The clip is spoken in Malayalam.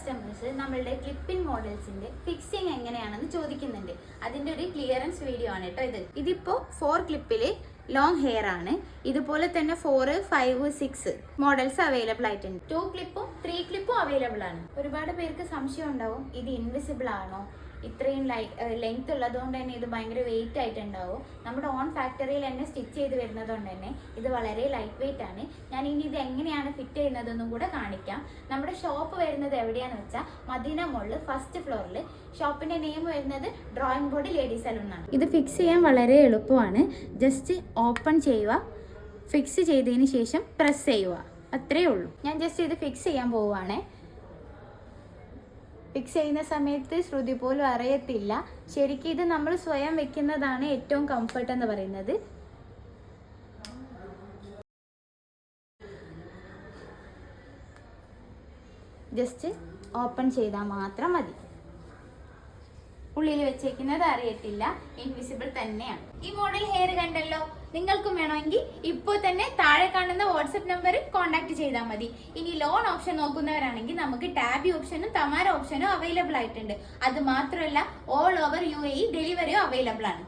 കസ്റ്റമേഴ്സ് നമ്മളുടെ ക്ലിപ്പിൻ മോഡൽസിന്റെ ഫിക്സിങ് എങ്ങനെയാണെന്ന് ചോദിക്കുന്നുണ്ട്. അതിന്റെ ഒരു ക്ലിയറൻസ് വീഡിയോ ആണ് കേട്ടോ ഇത്. ഇതിപ്പോ ഫോർ ക്ലിപ്പിൽ ലോങ് ഹെയർ ആണ്. ഇതുപോലെ തന്നെ four five six models available ആയിട്ടുണ്ട്. ടു ക്ലിപ്പും ത്രീ ക്ലിപ്പും അവൈലബിൾ ആണ്. ഒരുപാട് പേർക്ക് സംശയം ഉണ്ടാവും. ഇത് ഇൻവിസിബിൾ ആണോ? ഇത്രയും ലൈ ലെങ്ത് ഉള്ളതുകൊണ്ട് തന്നെ ഇത് ഭയങ്കര വെയിറ്റ് ആയിട്ടുണ്ടാവും. നമ്മുടെ ഓൺ ഫാക്ടറിയിൽ തന്നെ സ്റ്റിച്ച് ചെയ്ത് വരുന്നതുകൊണ്ട് തന്നെ ഇത് വളരെ ലൈറ്റ് വെയിറ്റ് ആണ്. ഞാൻ ഇനി ഇത് എങ്ങനെയാണ് ഫിറ്റ് ചെയ്യുന്നതെന്നും കൂടെ കാണിക്കാം. നമ്മുടെ ഷോപ്പ് വരുന്നത് എവിടെയാണെന്ന് വെച്ചാൽ മദീന മോളിൽ ഫസ്റ്റ് ഫ്ലോറിൽ ഷോപ്പിന്റെ നെയിം വരുന്നത് ഡ്രോയിങ് ബോർഡ് ലേഡീസ് സലൂൺ ആണ് ഇത് ഫിക്സ് ചെയ്യാൻ വളരെ എളുപ്പമാണ്. ജസ്റ്റ് ഓപ്പൺ ചെയ്യുക. ഫിക്സ് ചെയ്തതിന് ശേഷം പ്രസ് ചെയ്യുക. അത്രേ ഉള്ളൂ. ഞാൻ ജസ്റ്റ് ഇത് ഫിക്സ് ചെയ്യാൻ പോവുകയാണേ ഫിക്സ് ചെയ്യുന്ന സമയത്ത് ശ്രുതി പോലും അറിയത്തില്ല. ശരിക്കും ഇത് നമ്മൾ സ്വയം വെക്കുന്നതാണ് ഏറ്റവും കംഫർട്ട് എന്ന് പറയുന്നത്. ജസ്റ്റ് ഓപ്പൺ ചെയ്താൽ മാത്രം മതി. ഉള്ളിൽ വെച്ചേക്കുന്നത് അറിയത്തില്ല. ഇൻവിസിബിൾ തന്നെയാണ്. ഈ മോഡൽ ഹെയർ കണ്ടല്ലോ? നിങ്ങൾക്കും വേണമെങ്കിൽ ഇപ്പോൾ തന്നെ താഴെ കാണുന്ന വാട്സപ്പ് നമ്പറിൽ കോൺടാക്ട് ചെയ്താൽ മതി. ഇനി ലോൺ ഓപ്ഷൻ നോക്കുന്നവരാണെങ്കിൽ നമുക്ക് ടാബി ഓപ്ഷനും തമാര ഓപ്ഷനും അവൈലബിൾ ആയിട്ടുണ്ട്. അത് മാത്രമല്ല ഓൾ ഓവർ യു എ ഡെലിവറിയും അവൈലബിൾ ആണ്.